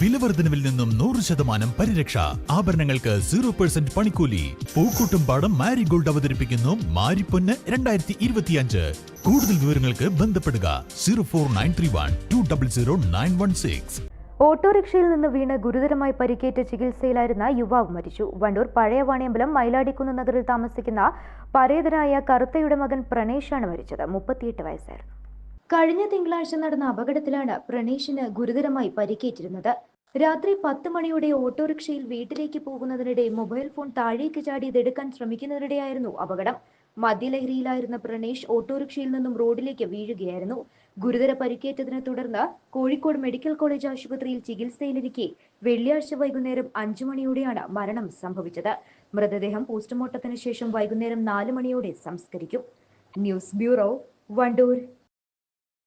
വിലവർദ്ധനവിൽ നിന്നും നൂറ് ശതമാനം പരിരക്ഷ. ആഭരണങ്ങൾക്ക് സീറോ പെർസെന്റ് പണിക്കൂലി. പൂക്കൂട്ടുംപാടം മാരിഗോൾഡ് അവതരിപ്പിക്കുന്നു മാരിപ്പൊന്ന് രണ്ടായിരത്തി ഇരുപത്തിയഞ്ച് കൂടുതൽ വിവരങ്ങൾക്ക് ബന്ധപ്പെടുക zero four nine three one two double zero nine one six. ഓട്ടോറിക്ഷയിൽ നിന്ന് വീണ് ഗുരുതരമായി പരിക്കേറ്റ് ചികിത്സയിലായിരുന്ന യുവാവ് മരിച്ചു. വണ്ടൂർ പഴയ വാണിയമ്പലം മയിലാടിക്കുന്ന് നഗറിൽ താമസിക്കുന്ന പരേതനായ കറുത്തയുടെ മകൻ പ്രണേഷാണ് മരിച്ചത്. മുപ്പത്തിയെട്ട് വയസ്സായിരുന്നു. കഴിഞ്ഞ തിങ്കളാഴ്ച നടന്ന അപകടത്തിലാണ് പ്രണീഷിന് ഗുരുതരമായി പരിക്കേറ്റിരുന്നത്. രാത്രി പത്ത് മണിയോടെ ഓട്ടോറിക്ഷയിൽ വീട്ടിലേക്ക് പോകുന്നതിനിടെ മൊബൈൽ ഫോൺ താഴേക്ക് ചാടി ഇതെടുക്കാൻ ശ്രമിക്കുന്നതിനിടെയായിരുന്നു അപകടം. മദ്യലഹരിയിലായിരുന്ന പ്രണേഷ് ഓട്ടോറിക്ഷയിൽ നിന്നും റോഡിലേക്ക് വീഴുകയായിരുന്നു. ഗുരുതര പരിക്കേറ്റതിനെ തുടർന്ന് കോഴിക്കോട് മെഡിക്കൽ കോളേജ് ആശുപത്രിയിൽ ചികിത്സയിലിരിക്കെ വെള്ളിയാഴ്ച വൈകുന്നേരം അഞ്ചു മണിയോടെയാണ് മരണം സംഭവിച്ചത്. മൃതദേഹം പോസ്റ്റ്മോർട്ടത്തിന് ശേഷം വൈകുന്നേരം നാല് മണിയോടെ സംസ്കരിക്കും. News bureau Wandoor.